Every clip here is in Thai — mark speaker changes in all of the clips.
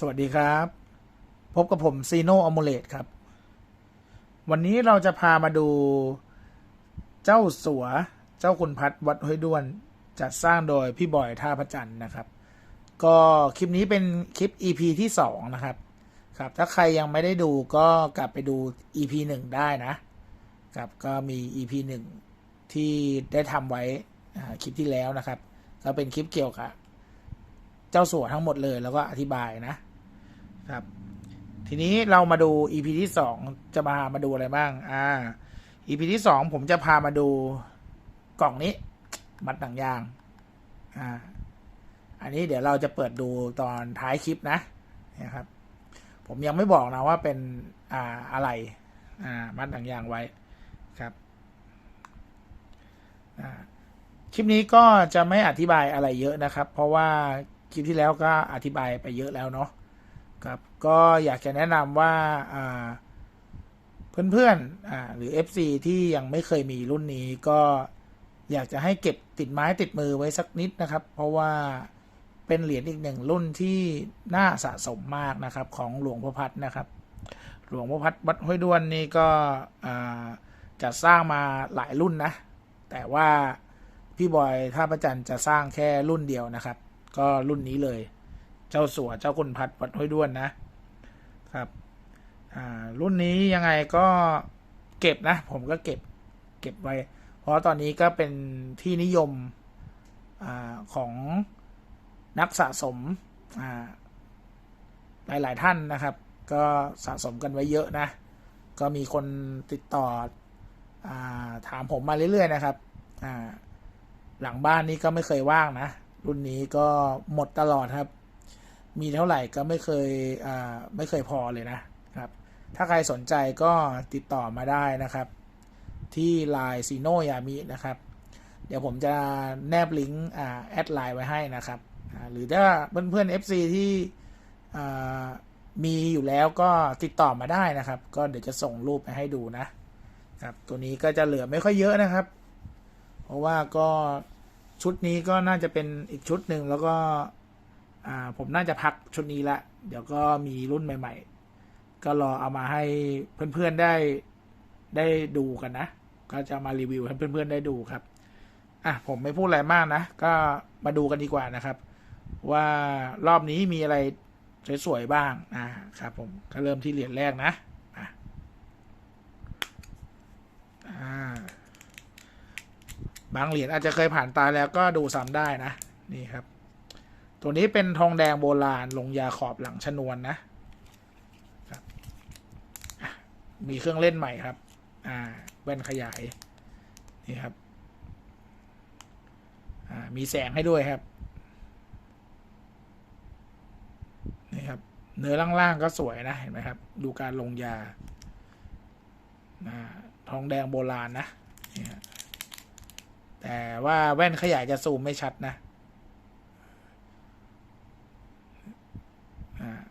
Speaker 1: สวัสดีครับ พบกับผมซีโนอม l เลตครับ วันนี้เราจะพามาดูเจ้าสัวเจ้าคุณพัดวัดห้วยด้วน จัดสร้างโดยพี่บอยท่าพระจันทร์นะครับ ก็คลิปนี้เป็นคลิป EP ที่สองนะครับครับ ถ้าใครยังไม่ได้ดูก็กลับไปดู EP หนึ่งได้นะครับก็มี EP หนึ่งที่ได้ทำไว้อ่าคลิปที่แล้วนะครับ ก็เป็นคลิปเกี่ยวกับเจ้าสัวทั้งหมดเลยแล้วก็อธิบายนะ ครับ ทีนี้เรามาดู EP ที่สองจะมามาดูอะไรบ้าง อ่า EP ที่สองผมจะพามาดูกล่องนี้ มัดหนังยาง อ่า อันนี้เดี๋ยวเราจะเปิดดูตอนท้ายคลิปนะนะครับ ผมยังไม่บอกนะว่าเป็นอ่าอะไร อ่า มัดหนังยางไว้ครับอ่าคลิปนี้ก็จะไม่อธิบายอะไรเยอะนะครับ เพราะว่าคลิปที่แล้วก็อธิบายไปเยอะแล้วเนาะ ครับก็อยากจะแนะนำว่าเพื่อนๆหรือ FC ที่ยังไม่เคยมีรุ่นนี้ก็อยากจะให้เก็บติดไม้ติดมือไว้สักนิดนะครับ เพราะว่าเป็นเหรียญอีกหนึ่งรุ่นที่น่าสะสมมากนะครับของหลวงพ่อพัดนะครับ หลวงพ่อพัดวัดห้วยด้วนนี่ก็จะสร้างมาหลายรุ่นนะ แต่ว่าพี่บอยท่าประจันจะสร้างแค่รุ่นเดียวนะครับ ก็รุ่นนี้เลย เจ้าสัวเจ้าคุณพัดวัดห้วยด้วนนะครับ อ่า รุ่นนี้ยังไงก็เก็บนะ ผมก็เก็บเก็บไว้ เพราะตอนนี้ก็เป็นที่นิยมอาของนักสะสมอ่าหลายๆท่านนะครับ ก็สะสมกันไว้เยอะนะ ก็มีคนติดต่ออถามผมมาเรื่อยๆนะครับ หลังบ้านนี้ก็ไม่เคยว่างนะ รุ่นนี้ก็หมดตลอดครับ มีเท่าไหร่ก็ไม่เคยอ่าไม่เคยพอเลยนะครับ ถ้าใครสนใจก็ติดต่อมาได้นะครับ ที่ไลน์ซีโนยามินะครับ เดี๋ยวผมจะแนบลิงก์อ่าแอดไลน์ไว้ให้นะครับ หรือถ้าเพื่อนๆ FC ที่อ่มีอยู่แล้วก็ติดต่อมาได้นะครับ ก็เดี๋ยวจะส่งรูปไปให้ดูนะครับ ตัวนี้ก็จะเหลือไม่ค่อยเยอะนะครับ เพราะว่าก็ชุดนี้ก็น่าจะเป็นอีกชุดหนึ่งแล้วก็ ผมน่าจะพักชุดนี้ละ เดี๋ยวก็มีรุ่นใหม่ ๆ ก็รอเอามาให้เพื่อนๆได้ได้ดูกันนะ ก็จะมารีวิวให้เพื่อนๆได้ดูครับ อะผมไม่พูดอะไรมากนะ ก็มาดูกันดีกว่านะครับ ว่ารอบนี้มีอะไรสวยๆบ้างนะครับผมก็เริ่มที่เหรียญแรกนะอะบางเหรียญอาจจะเคยผ่านตาแล้วก็ดูซ้ำได้นะ นี่ครับ ตัวนี้เป็นทองแดงโบราณลงยาขอบหลังชนวนนะครับมีเครื่องเล่นใหม่ครับ อ่า แว่นขยาย นี่ครับ อ่า มีแสงให้ด้วยครับ นี่ครับ เนื้อล่างๆก็สวยนะ เห็นไหมครับ ดูการลงยา อ่า ทองแดงโบราณนะนี่ฮะแต่ว่าแว่นขยายจะซูมไม่ชัดนะอ่า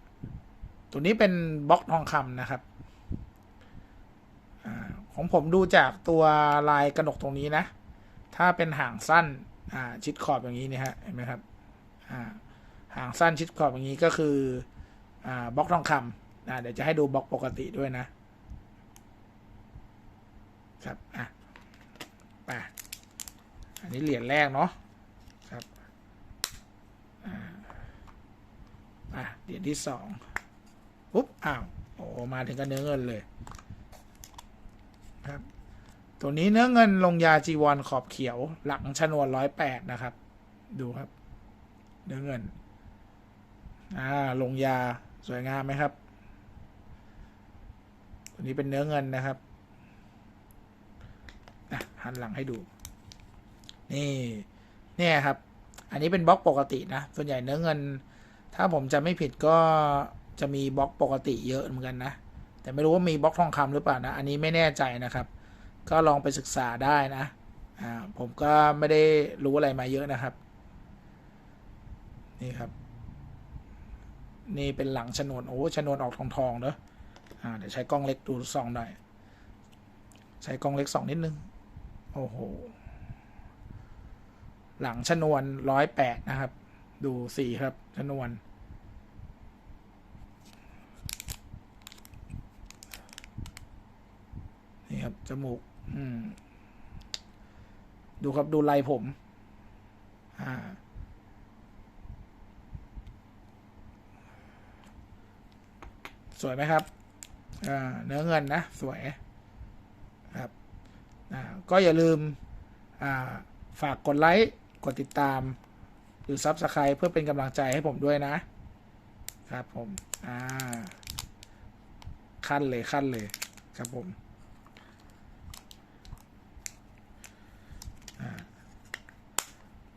Speaker 1: ตัวนี้เป็นบล็อกทองคำนะครับอของผมดูจากตัวลายกระหนกตรงนี้นะ ถ้าเป็นหางสั้นอ่าชิดขอบอย่างนี้นี่ยฮะเห็นไหมครับอ่าหางสั้นชิดขอบอย่างนี้ก็คืออ่าบล็อกทองคำเดี๋ยวจะให้ดูบล็อกปกติด้วยนะครับอะไปอันนี้เหรียญแรกเนาะครับอ่าอะเหรียญที่สอง ปุ๊บอ้าวโอ้มาถึงกันเนื้อเงินเลยครับ ตัวนี้เนื้อเงินลงยาจีวรขอบเขียว หลังชนวนร้อยแปดนะครับ ดูครับ เนื้อเงินอ่าลงยาสวยงามไหมครับ ตัวนี้เป็นเนื้อเงินนะครับอะหันหลังให้ดู นี่เนี่ยครับ อันนี้เป็นบล็อกปกตินะ ส่วนใหญ่เนื้อเงิน ถ้าผมจะไม่ผิดก็ จะมีบล็อกปกติเยอะเหมือนกันนะ แต่ไม่รู้ว่ามีบล็อกทองคำหรือเปล่านะ อันนี้ไม่แน่ใจนะครับ ก็ลองไปศึกษาได้นะอ่าผมก็ไม่ได้รู้อะไรมาเยอะนะครับ นี่ครับ นี่เป็นหลังชนวนโอ้ชนวนออกทองทองๆเนอะอ่าเดี๋ยวใช้กล้องเล็กดูส่องหน่อยใช้กล้องเล็กส่องนิดนึงโอ้โหหลังชนวนร้อยแปดนะครับ ดูสีครับชนวน นี่ครับ จมูก อืม ดูครับดูลายผม อ่า สวยไหมครับเนื้อเงินนะ สวยครับก็อย่าลืมาฝากกดไลค์กดติดตาม หรือ Subscribe เพื่อเป็นกำลังใจให้ผมด้วยนะ ครับผม อ่า ขั้นเลยขั้นเลย ครับผม อ่า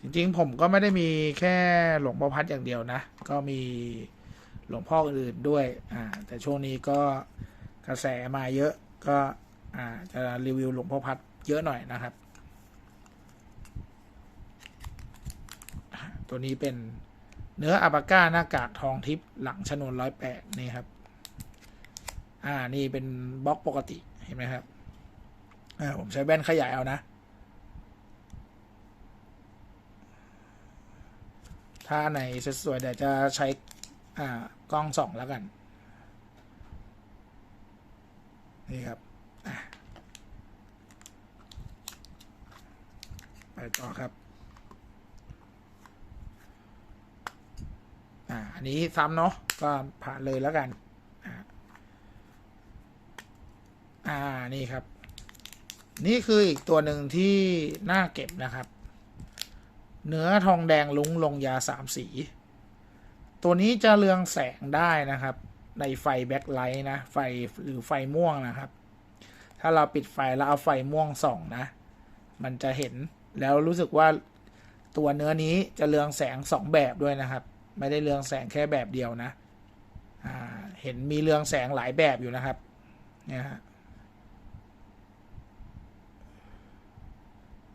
Speaker 1: จริงๆ ผมก็ไม่ได้มีแค่หลวงพ่อพัดอย่างเดียวนะ ก็มีหลวงพ่ออื่นๆด้วย อ่า แต่ช่วงนี้ก็กระแสมาเยอะก็อ่าจะรีวิวหลวงพ่อพัดเยอะหน่อยนะครับ ตัวนี้เป็นเนื้ออัปาก้าหน้ากากทองทิพย์หลังชนวนร้อยแปดนี่ครับ อ่า นี่เป็นบล็อกปกติเห็นไหมครับ อ่า ผมใช้แว่นขยายเอานะ ถ้าอันสวยๆเดี๋ยวจะใช้กล้องสองแล้วกัน นี่ครับไปต่อครับอ่าอันนี้ซ้ำเนาะก็ผ่านเลยแล้วกัน อ่านี่ครับ นี่คืออีกตัวหนึ่งที่น่าเก็บนะครับ เนื้อทองแดงลุ้งลงยาสามสี ตัวนี้จะเรืองแสงได้นะครับ ในไฟแบ็คไลท์นะ ไฟหรือไฟม่วงนะครับ ถ้าเราปิดไฟแล้วเอาไฟม่วงส่องนะ มันจะเห็นแล้วรู้สึกว่าตัวเนื้อนี้จะเรืองแสงสองแบบด้วยนะครับ ไม่ได้เรืองแสงแค่แบบเดียวนะเห็นมีเรืองแสงหลายแบบอยู่นะครับเนี่ยฮะ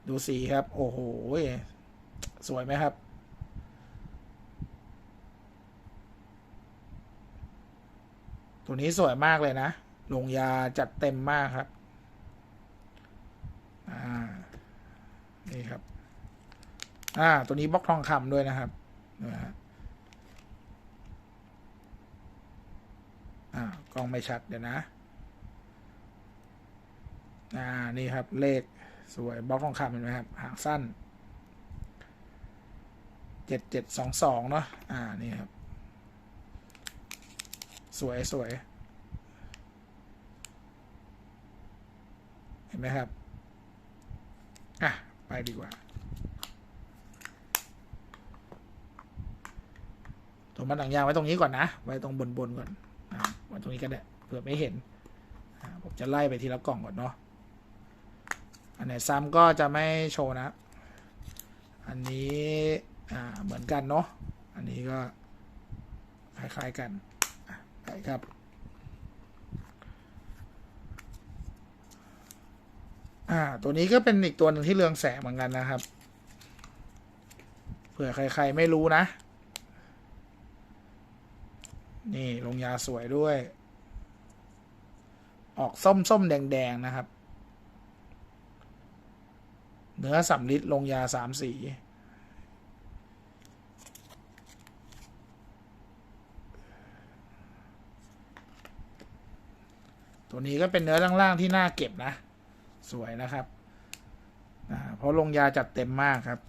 Speaker 1: ดูสีครับ โอ้โห สวยไหมครับ ตัวนี้สวยมากเลยนะ ลงยาจัดเต็มมากครับ อ่า นี่ครับ อ่า ตัวนี้บล็อกทองคำด้วยนะครับนะฮะอ่ากล้องไม่ชัดเดี๋ยวนะ อ่า นี่ครับเลขสวยบล็อกทองคำเห็นไหมครับ หางสั้น เจ็ดเจ็ดสองสองเนาะอ่า นี่ครับ สวยสวย เห็นไหมครับ อะ ไปดีกว่า ตัวมันหนังยางไว้ตรงนี้ก่อนนะ ไว้ตรงบนบนก่อนอ่าไว้ตรงนี้ก็ได้เผื่อไม่เห็นอ่าผมจะไล่ไปทีละกล่องก่อนเนาะอันไหนซ้ำก็จะไม่โชว์นะ อันนี้ อ่าเหมือนกันเนาะอันนี้ก็คล้ายๆกันอะไปครับ อ่า ตัวนี้ก็เป็นอีกตัวหนึ่งที่เรืองแสงเหมือนกันนะครับ เผื่อใครๆไม่รู้นะ นี่ลงยาสวยด้วย ออกส้มส้มๆแดง ๆ นะครับ เนื้อสำลิดลงยาสามสี ตัวนี้ก็เป็นเนื้อล่างๆที่น่าเก็บนะ สวยนะครับเพราะลงยาจัดเต็มมากครับ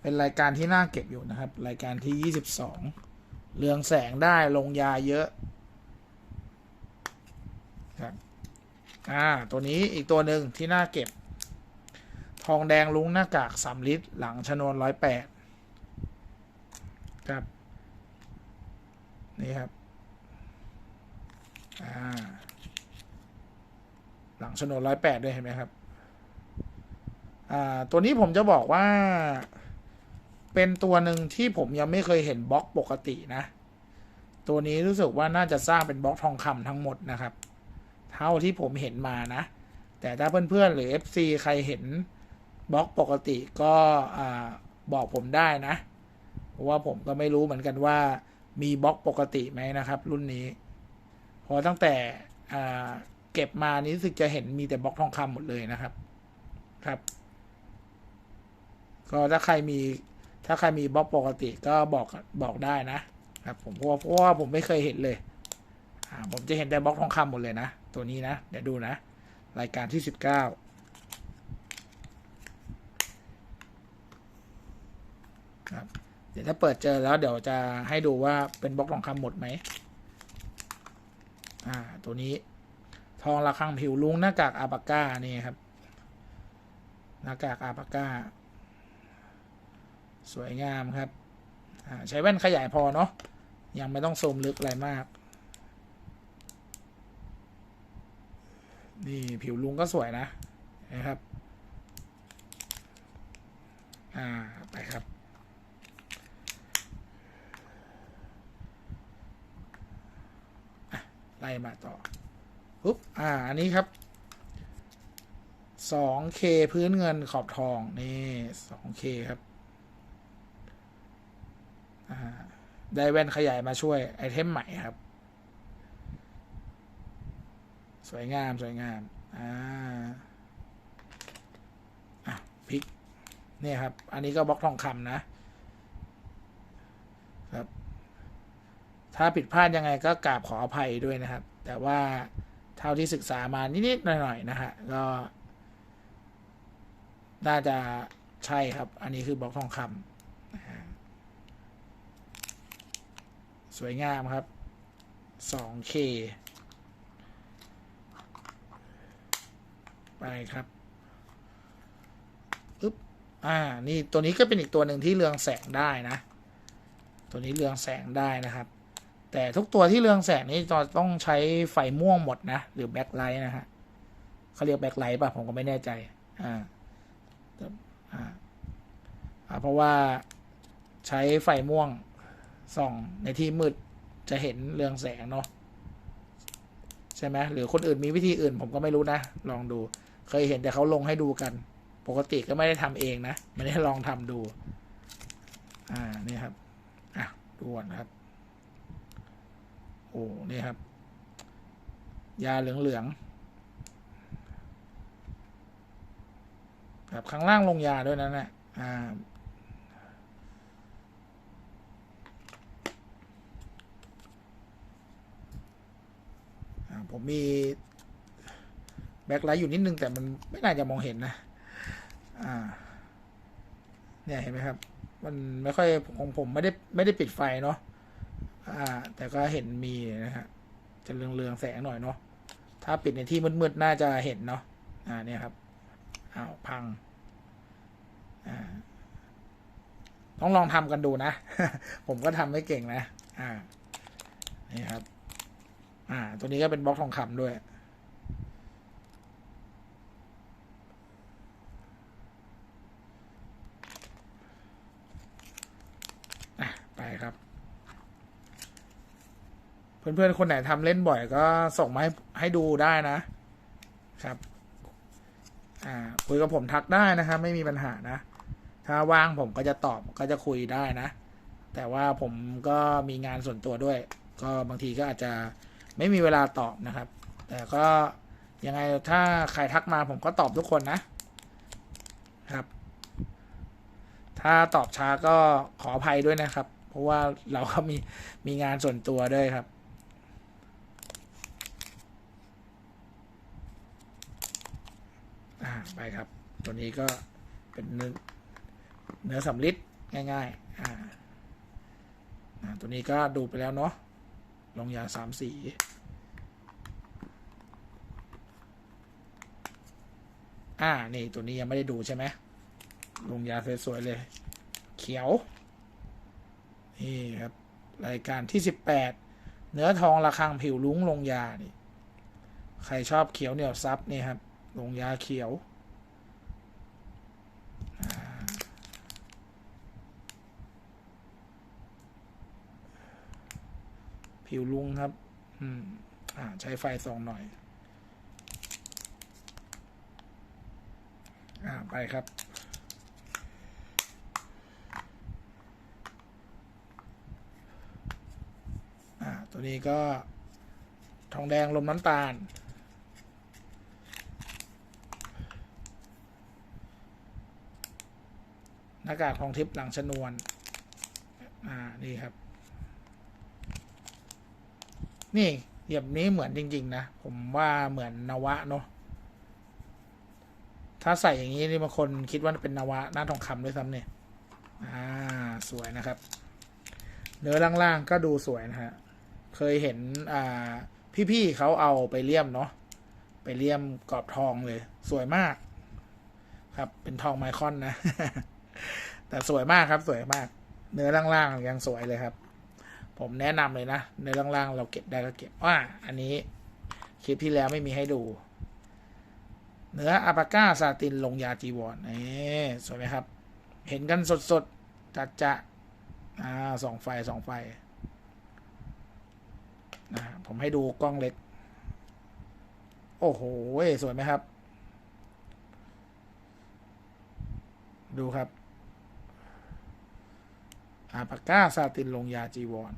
Speaker 1: เป็นรายการที่น่าเก็บอยู่นะครับ รายการที่ยี่สิบสองเรืองแสงได้ลงยาเยอะครับอ่าตัวนี้อีกตัวหนึ่งที่น่าเก็บ ทองแดงลุงหน้ากากสามลิตร หลังชนวนร้อยแปดครับ นี่ครับ หลังชนวนร้อยแปดด้วยเห็นไหมครับ ตัวนี้ผมจะบอกว่า เป็นตัวหนึ่งที่ผมยังไม่เคยเห็นบล็อกปกตินะ ตัวนี้รู้สึกว่าน่าจะสร้างเป็นบล็อกทองคำทั้งหมดนะครับ เท่าที่ผมเห็นมานะ แต่ถ้าเพื่อนๆหรือ FC ใครเห็นบล็อกปกติก็อบอกผมได้นะเพราะว่าผมก็ไม่รู้เหมือนกันว่ามีบล็อกปกติไหมนะครับ รุ่นนี้ พราะตั้งแต่เก็บมานี้รู้สึกจะเห็นมีแต่บล็อกทองคำหมดเลยนะครับ ครับ ก็ถ้าใครมี ถ้าใครมีบล็อกปกติก็บอกบอกได้นะครับ ผมเพราะว่าเพราะว่าผมไม่เคยเห็นเลย อ่า ผมจะเห็นแต่บล็อกทองคำหมดเลยนะ ตัวนี้นะ เดี๋ยวดูนะ รายการที่สิบเก้าครับ เดี๋ยวถ้าเปิดเจอแล้วเดี๋ยวจะให้ดูว่าเป็นบล็อกทองคำหมดไหม อ่า ตัวนี้ ทองระฆังผิวลุงหน้ากากอาปาก้านี่ครับ หน้ากากอาปาก้า สวยงามครับอ่าใช้แว่นขยายพอเนาะ ยังไม่ต้องซูมลึกอะไรมาก นี่ผิวลุงก็สวยนะนะครับ อ่า ไปครับ ไล่มาต่อปุ๊บอ่า อันนี้ครับ 2K พื้นเงินขอบทอง นี่ 2K ครับได้แว่นขยายมาช่วย ไอเทมใหม่ครับ สวยงาม สวยงาม อ่าอะพิก เนี่ยครับ อันนี้ก็บล็อกทองคำนะ ครับ ถ้าผิดพลาดยังไงก็กราบขออภัยด้วยนะครับ แต่ว่าเท่าที่ศึกษามานิดๆหน่อยๆนะฮะก็น่าจะใช่ครับ อันนี้คือบล็อกทองคำสวยงามครับ 2K ไปครับอึ๊บอ่า นี่ตัวนี้ก็เป็นอีกตัวหนึ่งที่เรืองแสงได้นะ ตัวนี้เรืองแสงได้นะครับ แต่ทุกตัวที่เรืองแสงนี่จะต้องใช้ไฟม่วงหมดนะ หรือแบ็คไลท์นะฮะเขาเรียกแบ็คไลท์ป่ะ ผมก็ไม่แน่ใจอ่าอ่าอ่าเพราะว่าใช้ไฟม่วงส่องในที่มืดจะเห็นเรืองแสงเนาะใช่ไหมหรือคนอื่นมีวิธีอื่นผมก็ไม่รู้นะ ลองดู เคยเห็นแต่เขาลงให้ดูกัน ปกติก็ไม่ได้ทำเองนะ ไม่ได้ลองทำดู อ่า นี่ครับ อะดูก่อนนะครับ โอ้นี่ครับ ยาเหลืองๆครับข้างล่างลงยาด้วยนะเนี่ยอ่าอ่าผมมี แบ็คไลท์อยู่นิดนึง แต่มันไม่น่าจะมองเห็นนะ อ่า เนี่ยเห็นไหมครับ มันไม่ค่อยของผมไม่ได้ไม่ได้ปิดไฟเนาะ อ่า แต่ก็เห็นมีนะฮะ จะเรืองๆแสงหน่อยเนาะ ถ้าปิดในที่มืดๆ น่าจะเห็นเนาะ อ่า เนี่ยครับ อ้าว พัง อ่า ต้องลองทำกันดูนะ ผมก็ทำไม่เก่งนะ อ่า นี่ครับ อ่า ตัวนี้ก็เป็นบล็อกทองคำด้วย อะ ไปครับ เพื่อนๆ คนไหนทำเล่นบ่อยก็ส่งมาให้ให้ดูได้นะครับ อ่าคุยกับผมทักได้นะครับ ไม่มีปัญหานะ ถ้าว่างผมก็จะตอบก็จะคุยได้นะ แต่ว่าผมก็มีงานส่วนตัวด้วย ก็บางทีก็อาจจะไม่มีเวลาตอบนะครับ แต่ก็ยังไงถ้าใครทักมาผมก็ตอบทุกคนนะครับ ถ้าตอบช้าก็ขออภัยด้วยนะครับ เพราะว่าเราก็มีมีงานส่วนตัวด้วยครับ อ่าไปครับ ตัวนี้ก็เป็นเนื้อเนื้อสำลิดง่ายๆอ่าตัวนี้ก็ดูไปแล้วเนาะลงยาสามสีอ่า นี่ ตัวนี้ยังไม่ได้ดูใช่ไหมลงยาสวยๆเลย เขียว นี่ครับ รายการที่สิบแปดเนื้อทองระฆังผิวลุ้งลงยานี่ ใครชอบเขียวเหนียวซับนี่ครับ ลงยาเขียว ผิวลุงครับ อืม อ่า ใช้ไฟส่องหน่อย อ่า ไปครับอ่าตัวนี้ก็ทองแดงลมน้ำตาล หน้ากากทองทิพย์หลังชนวน อ่า นี่ครับ นี่แบบนี้เหมือนจริง ๆ นะ ผมว่าเหมือนนวะเนาะ ถ้าใส่อย่างนี้นี่บางคนคิดว่าเป็นนวะหน้าทองคำด้วยซ้ำเนี่ย อ่า สวยนะครับ เนื้อล่างๆก็ดูสวยนะฮะ เคยเห็น อ่า พี่ๆเขาเอาไปเลี่ยมเนาะ ไปเลี่ยมกรอบทองเลย สวยมาก ครับ เป็นทองไมคอนนะ แต่สวยมากครับสวยมาก เนื้อล่างๆยังสวยเลยครับ ผมแนะนำเลยนะเนื้อล่างๆ เราเก็บได้ก็เก็บว่าอันนี้คลิปที่แล้วไม่มีให้ดู เนื้ออาปาก้าซาตินลงยาจีวรนี่สวยไหมครับ เห็นกันสดๆจัดจะอ่าสองไฟสองไฟนะผมให้ดูกล้องเล็ก โอ้โหสวยไหมครับ ดูครับ อาปาก้าซาตินลงยาจีวร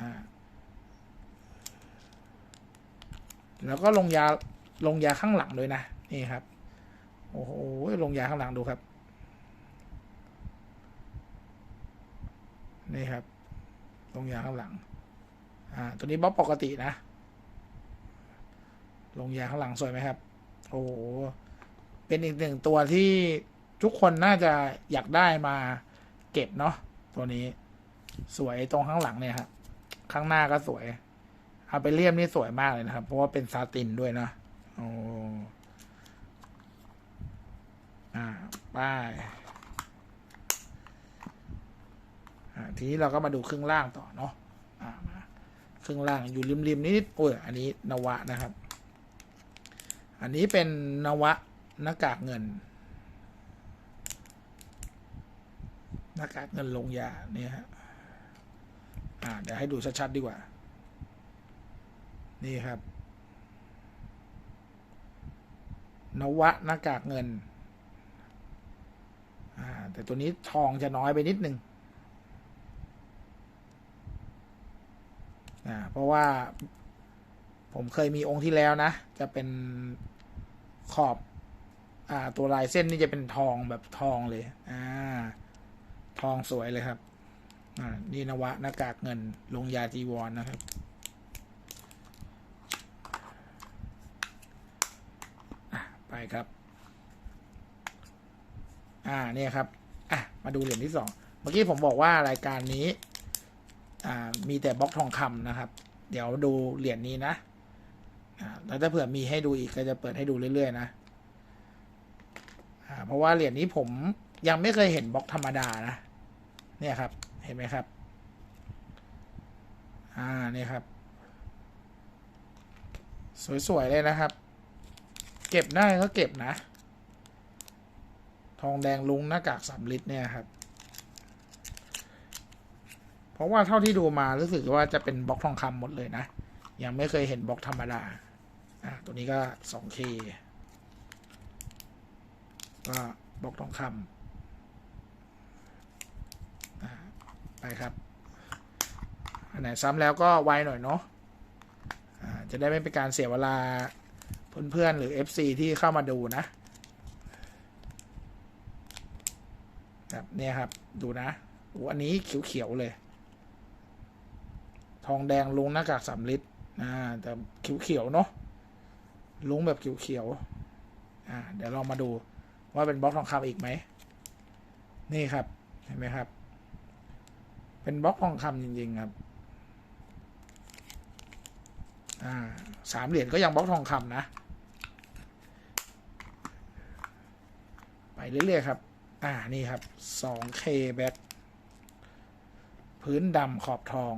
Speaker 1: อ่าแล้วก็ลงยาลงยาข้างหลังด้วยนะ นี่ครับ โอ้โหลงยาข้างหลังดูครับ นี่ครับ ลงยาข้างหลัง อ่า ตัวนี้บล็อกปกตินะ ลงยาข้างหลังสวยไหมครับ โอ้โห เป็นอีกหนึ่งตัวที่ ทุกคนน่าจะอยากได้มาเก็บเนาะตัวนี้ สวยตรงข้างหลังเนี่ยครับข้างหน้าก็สวย เอาไปเลี่ยมนี่สวยมากเลยนะครับ เพราะว่าเป็นซาตินด้วยนะโอ้อ่าป้ายทีนี้เราก็มาดูครึ่งล่างต่อเนาะอ่ามาครึ่งล่างอยู่ริมๆนิดๆโอ้ยอันนี้นวะนะครับ อันนี้เป็นนวะหน้ากากเงิน หน้ากากเงินลงยาเนี่ยฮะอ่าเดี๋ยวให้ดูชัดๆดีกว่า นี่ครับ นวะหน้ากากเงินอ่าแต่ตัวนี้ทองจะน้อยไปนิดนึงอ่าเพราะว่าผมเคยมีองค์ที่แล้วนะ จะเป็นขอบ อ่า ตัวลายเส้นนี่จะเป็นทองแบบทองเลย อ่า ทองสวยเลยครับนี่นวะหน้ากากเงินลงยาจีวรนนะครับ ไปครับ อ่าเนี่ยครับ อะ มาดูเหรียญที่สอง เมื่อกี้ผมบอกว่ารายการนี้ อ่า มีแต่บล็อกทองคำนะครับ เดี๋ยวดูเหรียญนี้นะ อ่า แล้วถ้าเผื่อมีให้ดูอีกก็จะเปิดให้ดูเรื่อยๆนะ อ่า เพราะว่าเหรียญนี้ผมยังไม่เคยเห็นบล็อกธรรมดานะ เนี่ยครับ เห็นไหมครับ อ่าเนี่ยครับ สวย ๆ เลยนะครับ เก็บได้ก็เก็บนะ ทองแดงลุงหน้ากากสามลิตรเนี่ยครับ เพราะว่าเท่าที่ดูมารู้สึกว่าจะเป็นบล็อกทองคำหมดเลยนะ ยังไม่เคยเห็นบล็อกธรรมดา อ่าตัวนี้ก็ 2K ก็บล็อกทองคำอ่าไป ครับ อันไหนซ้ำแล้วก็ไวหน่อยเนาะจะได้ไม่เป็นการเสียเวลาเพื่อนๆหรือ FC ที่เข้ามาดูนะครับเนี่ยครับดูนะอ้อันนี้เขียวๆเลย ทองแดงลุงหน้ากากสามลิตรอ่าแต่เขียวๆเนาะลุงแบบเขียวๆอ่าเดี๋ยวลองมาดูว่าเป็นบล็อกทองคำอีกไหมนี่ครับ เห็นไหมครับ เป็นบล็อกทองคำจริง ๆ ครับสามเหรียญก็ยังบล็อกทองคำนะ ไปเรื่อย ๆ ครับ อ่า นี่ครับ 2K แบ็คพื้นดำขอบทอง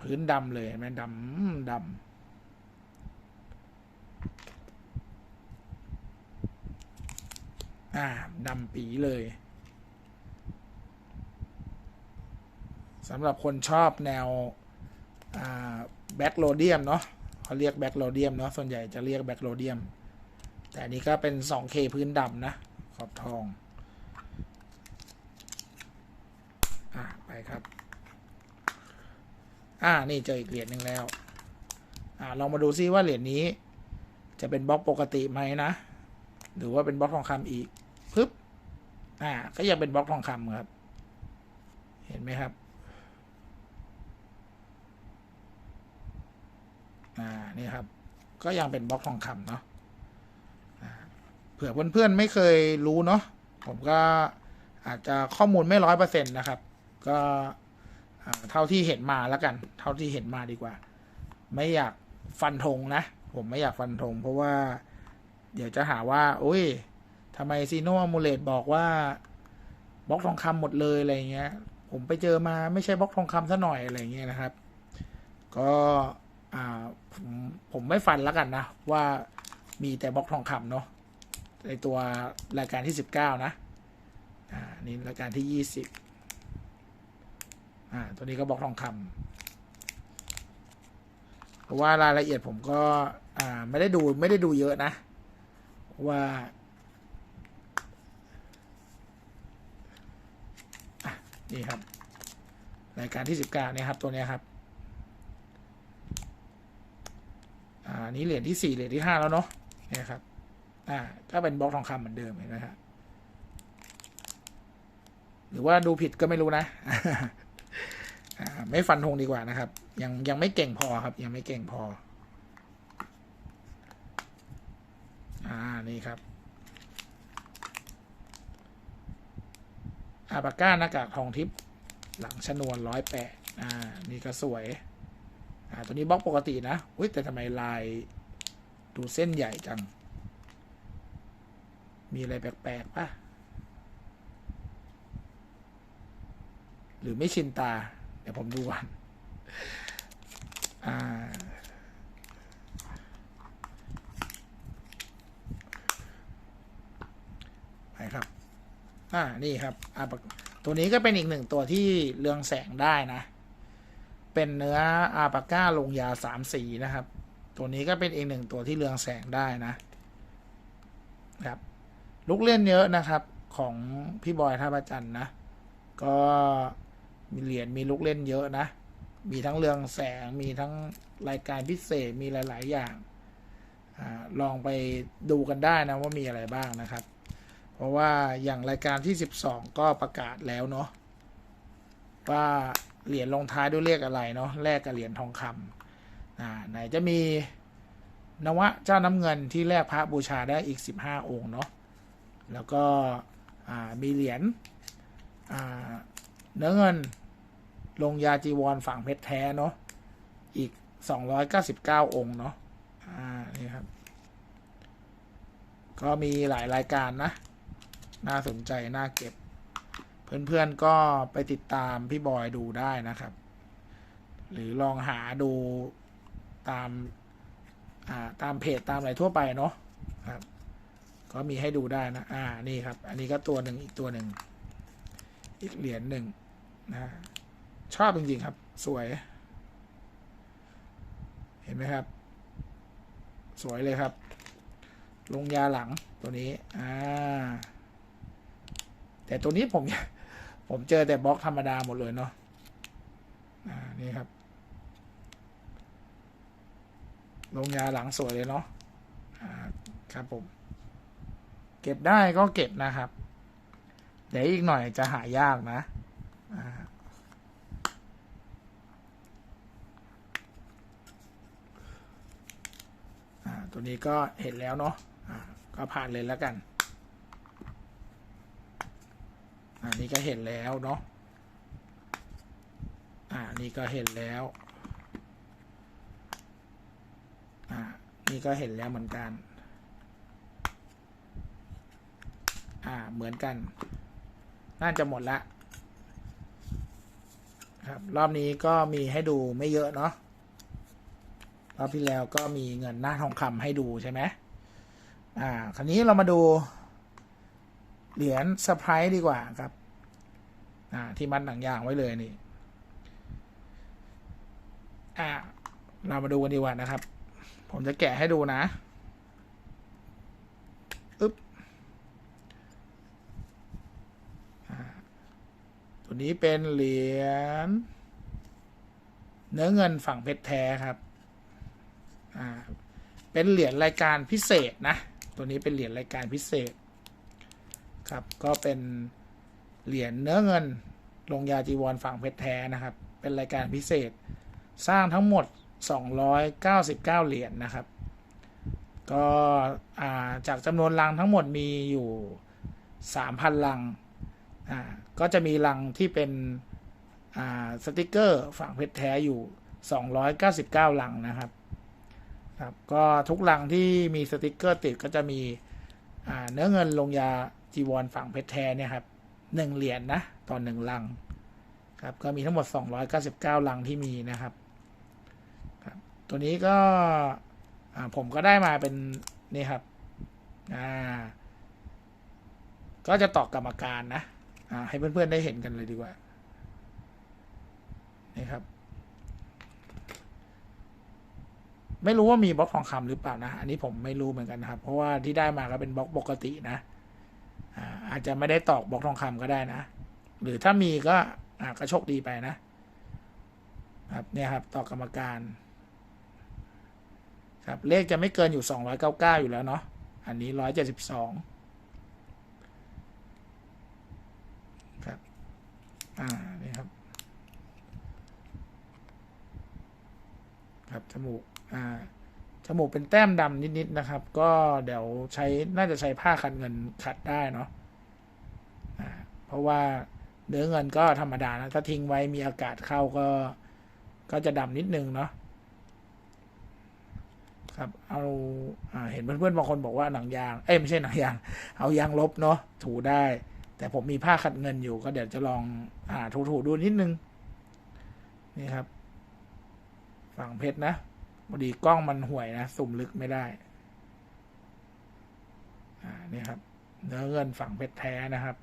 Speaker 1: พื้นดำเลยเห็นไหมดำดำอ่าดำปีเลย สำหรับคนชอบแนวแบ็กโลเดียมเนาะเขาเรียกแบ็กโลเดียมเนาะส่วนใหญ่จะเรียกแบ็กโลเดียม แต่อันนี้ก็เป็น 2K พื้นดำนะ ขอบทองอ่าไปครับ อ่านี่เจออีกเหรียญหนึ่งแล้วอ่าลองมาดูซิว่าเหรียญนี้ จะเป็นบล็อกปกติไหมนะ หรือว่าเป็นบล็อกทองคำอีกปึ๊บอ่าก็ยังเป็นบล็อกทองคำครับ เห็นไหมครับ อ่านี่ครับ ก็ยังเป็นบล็อกทองคำเนาะเผื่อเพื่อนๆไม่เคยรู้เนาะผมก็อาจจะข้อมูลไม่ร้อยเปอร์เซ็นต์นะครับ ก็เท่าที่เห็นมาแล้วกัน เท่าที่เห็นมาดีกว่า ไม่อยากฟันธงนะ ผมไม่อยากฟันธงเพราะว่า เดี๋ยวจะหาว่าโอ้ยทำไมซีโนมูเลตบอกว่าบล็อกทองคำหมดเลยอะไรเงี้ย ผมไปเจอมาไม่ใช่บล็อกทองคำซะหน่อยอะไรเงี้ยนะครับ ก็ อ่าผมผมไม่ฟันแล้วกันนะ ว่ามีแต่บล็อกทองคำเนาะในตัวรายการที่สิบเก้านะอ่านี่รายการที่ยี่สิบอ่าตัวนี้ก็บล็อกทองคำเพราะว่ารายละเอียดผมก็อ่าไม่ได้ดูไม่ได้ดูเยอะนะ ว่าอะนี่ครับ รายการที่สิบเก้านี่ยครับ ตัวนี้ครับ อ่าอั นี้เหรียญที่สี่เหรียญที่ห้าแล้วเนาะเนี่ยครับ อ่า ก็เป็นบล็อกทองคำเหมือนเดิมเห็นไหมครับหรือว่าดูผิดก็ไม่รู้นะอ่าไม่ฟันธงดีกว่านะครับ ยังยังไม่เก่งพอครับ ยังไม่เก่งพอ อ่านี่ครับอาปาก้าหน้ากากทองทิพย์หลังชนวนร้อยแปดอ่า นี่ก็สวย อ่าตัวนี้บล็อกปกตินะอุ้ยแต่ทำไมลายดูเส้นใหญ่จัง มีอะไรแปลกๆป่ะ หรือไม่ชินตา เดี๋ยวผมดูก่อนอ่าไปครับ อ่า นี่ครับอาปาตัวนี้ก็เป็นอีกหนึ่งตัวที่เรืองแสงได้นะ เป็นเนื้ออาปาก้าลงยาสามสีนะครับ ตัวนี้ก็เป็นอีกหนึ่งตัวที่เรืองแสงได้นะครับ ลูกเล่นเยอะนะครับของพี่บอยท่าประจันนะ ก็มีเหรียญมีลูกเล่นเยอะนะ มีทั้งเรืองแสงมีทั้งรายการพิเศษมีหลาย ๆ อย่างอลองไปดูกันได้นะว่ามีอะไรบ้างนะครับ เพราะว่าอย่างรายการที่ 12 ก็ประกาศแล้วเนาะว่า เหรียญลงท้ายด้วยเลขอะไรเนาะแลกกับเหรียญทองคำอ่าไหนจะมีนวะเจ้าน้ำเงินที่แลกพระบูชาได้อีก 15 องค์เนาะแล้วก็มีเหรียญเนื้อเงินลงยาจีวรฝั่งเพชรแท้เนาะอีก 299 องค์เนาะอ่านี่ครับ ก็มีหลายรายการนะ น่าสนใจ น่าเก็บ เพื่อนๆก็ไปติดตามพี่บอยดูได้นะครับ หรือลองหาดูตามอ่าตามเพจตามอะไรทั่วไปเนาะครับ ก็มีให้ดูได้นะ อ่านี่ครับ อันนี้ก็ตัวหนึ่งอีกตัวหนึ่งอีกเหรียญหนึ่งนะชอบจริงๆครับ สวย เห็นไหมครับ สวยเลยครับ ลงยาหลังตัวนี้ อ่า แต่ตัวนี้ผม ผมเจอแต่บล็อกธรรมดาหมดเลยเนาะนี่ครับ ลงยาหลังสวยเลยเนาะครับผม เก็บได้ก็เก็บนะครับ เดี๋ยวอีกหน่อยจะหายากนะตัวนี้ก็เห็นแล้วเนาะก็ผ่านเลยแล้วกัน อ่านี่ก็เห็นแล้วเนาะอ่านี่ก็เห็นแล้วอ่านี่ก็เห็นแล้วเหมือนกันอ่าเหมือนกัน น่าจะหมดละครับรอบนี้ก็มีให้ดูไม่เยอะเนาะรอบที่แล้วก็มีเงินหน้าทองคำให้ดูใช่ไหมอ่า คราวนี้เรามาดู เหรียญสไพรส์ดีกว่าครับที่มัดหนังยางไว้เลยนี่อ่าเรามาดูกันดีกว่านะครับ ผมจะแกะให้ดูนะอึ๊บตัวนี้เป็นเหรียญเนื้อเงินฝั่งเพชรแท้ครับ อ่า เป็นเหรียญรายการพิเศษนะ ตัวนี้เป็นเหรียญรายการพิเศษ ครับก็เป็นเหรียญเนื้อเงินลงยาจีวรฝั่งเพชรแท้นะครับ เป็นรายการพิเศษสร้างทั้งหมด 299 เหรียญนนะครับ ก็จากจำนวนลังทั้งหมดมีอยู่ 3,000 ลังก็จะมีลังที่เป็นสติกเกอร์ฝั่งเพชรแท้อยู่ 299 ลังนะครับครับ ก็ทุกลังที่มีสติกเกอร์ติดก็จะมีเนื้อเงินลงยา จีวรฝั่งเพชรแท้เนี่ยครับหนึ่งเหรียญนนะต่อหนึ่งลังครับก็มีทั้งหมด 299 ลังที่มีนะครับครับ ตัวนี้ก็ผมก็ได้มาเป็นนี่ครับอ่าก็จะตอกกรรมการนะอ่าให้เพื่อนๆได้เห็นกันเลยดีกว่านี่ครับ ไม่รู้ว่ามีบล็อกทองคำหรือเปล่านะ อันนี้ผมไม่รู้เหมือนกันนะครับ เพราะว่าที่ได้มาก็เป็นบล็อกปกตินะ อาจจะไม่ได้ตอกบล็อกทองคำก็ได้นะ หรือถ้ามีก็อก็โชคดีไปนะ ครับเนี่ยครับ ตอกกรรมการ ครับเลขจะไม่เกินอยู่สองร้อยเก้าเก้าอยู่แล้วเนาะอันนี้ร้อยเจ็ดสิบสองครับ อ่า นี่ครับ ครับจมูก อ่า มูกเป็นแต้มดำนิดๆนะครับ ก็เดี๋ยวใช้น่าจะใช้ผ้าขัดเงินขัดได้เนาะเพราะว่าเนื้อเงินก็ธรรมดานะถ้าทิ้งไว้มีอากาศเข้าก็ก็จะดำนิดนึงเนาะครับเอาอาเห็นเพื่อนๆบางคนบอกว่าหนังยาง เอ้ยไม่ใช่หนังยาง เอายางลบเนาะถูได้ แต่ผมมีผ้าขัดเงินอยู่ก็เดี๋ยวจะลองอ่าถูๆดูนิดนึง นี่ครับ ฝั่งเพชรนะ พอดีกล้องมันห่วยนะสุ่มลึกไม่ได้ อ่านี่ครับ เนื้อเงินฝั่งเพชรแท้นะครับ